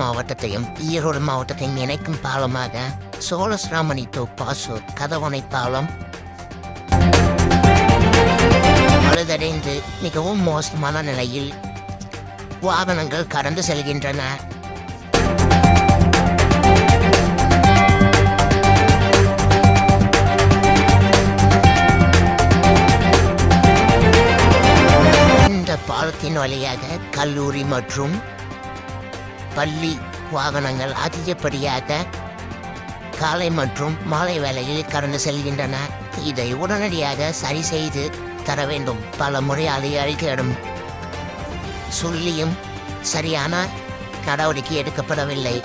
மாவட்டத்தையும் ஈரோடு மாவட்டத்தையும் இணைக்கும் பாலமாக சோழசிராமணி டு பாசூர் கதவணை பாலம் பழுதடைந்து மிகவும் மோசமான நிலையில் வாகனங்கள் கடந்து செல்கின்றன. இந்த பாலத்தின் வழியாக கல்லூரி மற்றும் பள்ளி வாகனங்கள் அதிகப்படியாக காலை மற்றும் மாலை வேளையில் கடந்து செல்கின்றன. இதை உடனடியாக சரி செய்து தர வேண்டும். பல முறை அதிகாரிகளிடம் சொல்லியும் சரியான நடவடிக்கை எடுக்கப்படவில்லை.